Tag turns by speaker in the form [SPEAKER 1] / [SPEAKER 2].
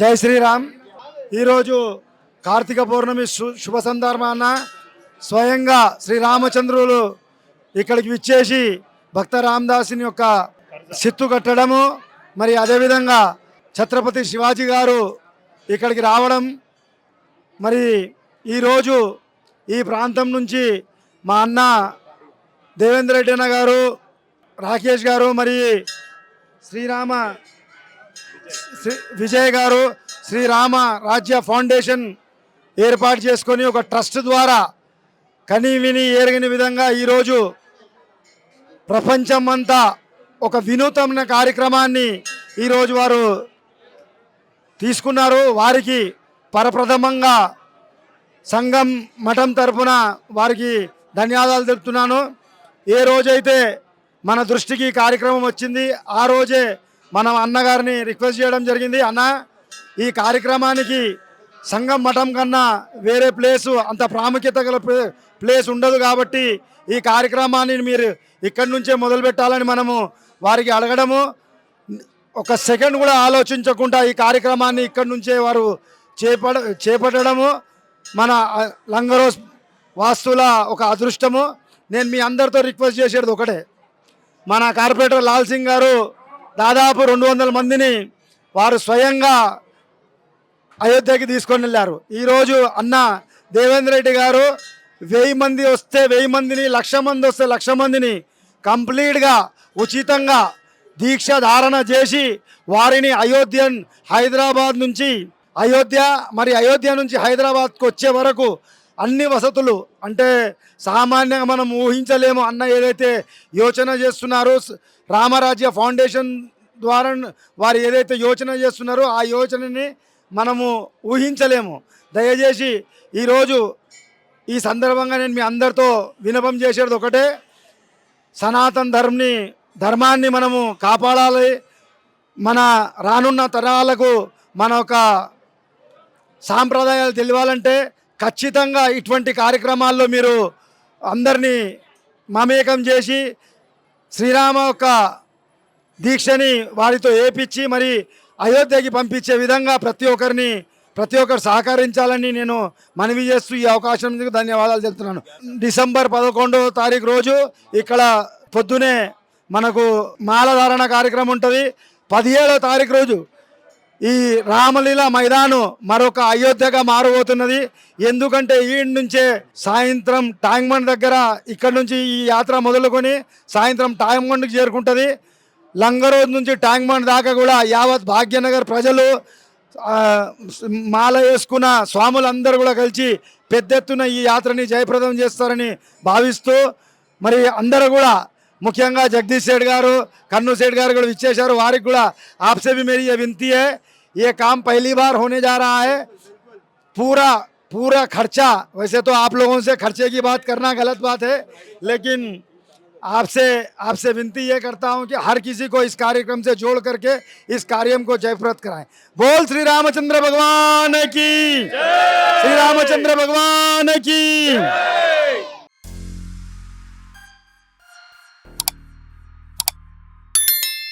[SPEAKER 1] జై శ్రీరామ్. ఈరోజు కార్తీక పౌర్ణమి శు- శుభ సందర్భాన స్వయంగా శ్రీరామచంద్రులు ఇక్కడికి విచ్చేసి భక్త రామదాసుని యొక్క సిత్తు కట్టడము మరి అదేవిధంగా ఛత్రపతి శివాజీ గారు ఇక్కడికి రావడం మరి ఈరోజు ఈ ప్రాంతం నుంచి మా అన్న దేవేంద్ర రెడ్డి అన్న గారు రాకేష్ గారు మరి శ్రీరామ శ్రీ విజయ్ గారు శ్రీరామ రాజ్య ఫౌండేషన్ ఏర్పాటు చేసుకొని ఒక ట్రస్ట్ ద్వారా కని విని ఎరగని విధంగా ఈరోజు ప్రపంచమంతా ఒక వినూతన కార్యక్రమాన్ని ఈరోజు వారు తీసుకున్నారు. వారికి పరప్రథమంగా సంఘం మఠం తరపున వారికి ధన్యవాదాలు తెలుపుతున్నాను. ఏ రోజైతే మన దృష్టికి కార్యక్రమం వచ్చింది ఆ రోజే మనం అన్నగారిని రిక్వెస్ట్ చేయడం జరిగింది. అన్న ఈ కార్యక్రమానికి సంఘం మఠం కన్నా వేరే ప్లేసు అంత ప్రాముఖ్యత గల ప్లే- ప్లేస్ ఉండదు కాబట్టి ఈ కార్యక్రమాన్ని మీరు ఇక్కడి నుంచే మొదలు పెట్టాలని మనము వారికి అడగడము. ఒక సెకండ్ కూడా ఆలోచించకుండా ఈ కార్యక్రమాన్ని ఇక్కడి నుంచే వారు చేపడ చేపట్టడము. మన ఆ, లంగరోస్ వాస్తుల ఒక అదృష్టము. నేను మీ అందరితో రిక్వెస్ట్ చేసేది ఒకటే. మన కార్పొరేటర్ లాల్ సింగ్ గారు దాదాపు రెండు వందల మందిని వారు స్వయంగా అయోధ్యకి తీసుకొని వెళ్ళారు. ఈరోజు అన్న దేవేంద్ర రెడ్డి గారు వెయ్యి మంది వస్తే వెయ్యి మందిని లక్ష మంది వస్తే లక్ష మందిని కంప్లీట్గా ఉచితంగా దీక్ష ధారణ చేసి వారిని అయోధ్య హైదరాబాద్ నుంచి అయోధ్య మరి అయోధ్య నుంచి హైదరాబాద్కు వచ్చే వరకు అన్ని వసతులు. అంటే సామాన్యంగా మనం ఊహించలేము అన్న ఏదైతే యోచన చేస్తున్నారో రామరాజ్య ఫౌండేషన్ ద్వారా వారు ఏదైతే యోచన చేస్తున్నారో ఆ యోచనని మనము ఊహించలేము. దయచేసి ఈరోజు ఈ సందర్భంగా నేను మీ అందరితో వినపం చేసేది ఒకటే. సనాతన ధర్మని ధర్మాన్ని మనము కాపాడాలి. మన రానున్న తరాలకు మన ఒక సాంప్రదాయాలు తెలియాలంటే ఖచ్చితంగా ఇటువంటి కార్యక్రమాల్లో మీరు అందరినీ మమేకం చేసి శ్రీరామ యొక్క దీక్షని వారితో ఏపించి మరి అయోధ్యకి పంపించే విధంగా ప్రతి ఒక్కరిని ప్రతి ఒక్కరు సహకరించాలని నేను మనవి చేస్తూ ఈ అవకాశం ధన్యవాదాలు చెప్తున్నాను. డిసెంబర్ పదకొండవ తారీఖు రోజు ఇక్కడ పొద్దునే మనకు మాలధారణ కార్యక్రమం ఉంటుంది. పదిహేడవ తారీఖు రోజు ఈ రామలీల మైదానం మరొక అయోధ్యగా మారబోతున్నది. ఎందుకంటే ఈ నుంచే సాయంత్రం టాంగ్మండ్ దగ్గర ఇక్కడ నుంచి ఈ యాత్ర మొదలుకొని సాయంత్రం టాంగ్మండ్కి చేరుకుంటుంది. లంగరోడ్ నుంచి టాంగ్మండ్ దాకా కూడా యావత్ భాగ్యనగర్ ప్రజలు మాల వేసుకున్న స్వాములందరూ కూడా కలిసి పెద్ద ఎత్తున ఈ యాత్రని జయప్రదం చేస్తారని భావిస్తూ మరి అందరూ కూడా ముఖ్యంగా జగదీష్ రెడ్డి గారు కర్నూలు గారు కూడా విచ్చేశారు. వారికి కూడా ఆప్సేవి భీ మేరీ ये काम पहली बार होने जा रहा है। पूरा पूरा खर्चा, वैसे तो आप लोगों से खर्चे की बात करना गलत बात है, लेकिन आपसे आपसे विनती ये करता हूँ कि हर किसी को इस कार्यक्रम से जोड़ करके इस कार्यक्रम को जयप्रद कराएँ। बोल श्री रामचंद्र भगवान की, श्री रामचंद्र भगवान की।